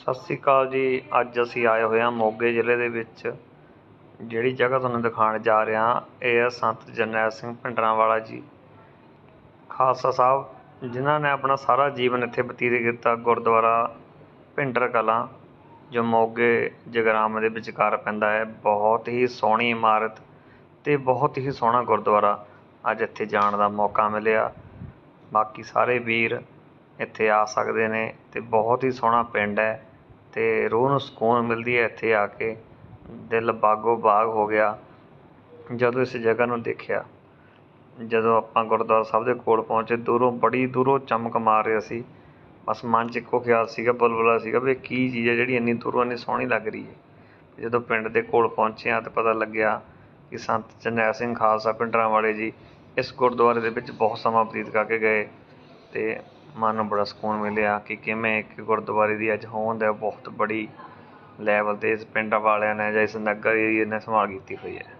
ਸਤਿ ਸ਼੍ਰੀ ਅਕਾਲ ਜੀ। ਅੱਜ ਅਸੀਂ ਆਏ ਹੋਏ ਹਾਂ ਮੋਗੇ ਜ਼ਿਲ੍ਹੇ ਦੇ ਵਿੱਚ, ਜਿਹੜੀ ਜਗ੍ਹਾ ਤੁਹਾਨੂੰ ਦਿਖਾਉਣ ਜਾ ਰਿਹਾ ਇਹ ਹੈ ਸੰਤ ਜਰਨੈਲ ਸਿੰਘ ਭਿੰਡਰਾਂਵਾਲਾ ਜੀ। ਖਾਲਸਾ ਸਾਹਿਬ, ਜਿਨ੍ਹਾਂ ਨੇ ਆਪਣਾ ਸਾਰਾ ਜੀਵਨ ਇੱਥੇ ਬਤੀਤ ਕੀਤਾ, ਗੁਰਦੁਆਰਾ ਭਿੰਡਰ ਕਲਾਂ, ਜੋ ਮੋਗੇ ਜਗਰਾਮ ਦੇ ਵਿਚਕਾਰ ਪੈਂਦਾ ਹੈ। ਬਹੁਤ ਹੀ ਸੋਹਣੀ ਇਮਾਰਤ ਅਤੇ ਬਹੁਤ ਹੀ ਸੋਹਣਾ ਗੁਰਦੁਆਰਾ ਅੱਜ ਇੱਥੇ ਜਾਣ ਦਾ ਮੌਕਾ ਮਿਲਿਆ। ਬਾਕੀ ਸਾਰੇ ਵੀਰ ਇੱਥੇ ਆ ਸਕਦੇ ਨੇ ਅਤੇ ਬਹੁਤ ਹੀ ਸੋਹਣਾ ਪਿੰਡ ਹੈ। ਅਤੇ ਰੂਹ ਨੂੰ ਸਕੂਨ ਮਿਲਦੀ ਹੈ ਇੱਥੇ ਆ ਕੇ। ਦਿਲ ਬਾਗੋ ਬਾਗ ਹੋ ਗਿਆ। ਜਦੋਂ ਇਸ ਜਗ੍ਹਾ ਨੂੰ ਦੇਖਿਆ, ਜਦੋਂ ਆਪਾਂ ਗੁਰਦੁਆਰਾ ਸਾਹਿਬ ਦੇ ਕੋਲ ਪਹੁੰਚੇ, ਦੂਰੋਂ ਬੜੀ ਦੂਰੋਂ ਚਮਕ ਮਾਰ ਰਿਹਾ ਸੀ। ਬਸ ਮਨ 'ਚ ਇੱਕੋ ਖਿਆਲ ਸੀਗਾ, ਬੁਲਬੁਲਾ ਸੀਗਾ ਵੀ ਇਹ ਕੀ ਚੀਜ਼ ਹੈ ਜਿਹੜੀ ਇੰਨੀ ਦੂਰੋਂ ਇੰਨੀ ਸੋਹਣੀ ਲੱਗ ਰਹੀ ਹੈ। ਜਦੋਂ ਪਿੰਡ ਦੇ ਕੋਲ ਪਹੁੰਚਿਆ ਤਾਂ ਪਤਾ ਲੱਗਿਆ ਕਿ ਸੰਤ ਜਰਨੈਲ ਸਿੰਘ ਖਾਲਸਾ ਪਿੰਡਰਾਂ ਵਾਲੇ ਜੀ ਇਸ ਗੁਰਦੁਆਰੇ ਦੇ ਵਿੱਚ ਬਹੁਤ ਸਮਾਂ ਬਤੀਤ ਕਰਕੇ ਗਏ ਅਤੇ ਮਨ ਨੂੰ ਬੜਾ ਸਕੂਨ ਮਿਲਿਆ ਕਿ ਕਿਵੇਂ ਇੱਕ ਗੁਰਦੁਆਰੇ ਦੀ ਅੱਜ ਹੋਂਦ ਹੈ, ਬਹੁਤ ਬੜੀ ਲੈਵਲ 'ਤੇ ਇਸ ਪਿੰਡ ਵਾਲਿਆਂ ਨੇ ਜਾਂ ਇਸ ਨਗਰ ਏਰੀਏ ਨੇ ਸੰਭਾਲ ਕੀਤੀ ਹੋਈ ਹੈ।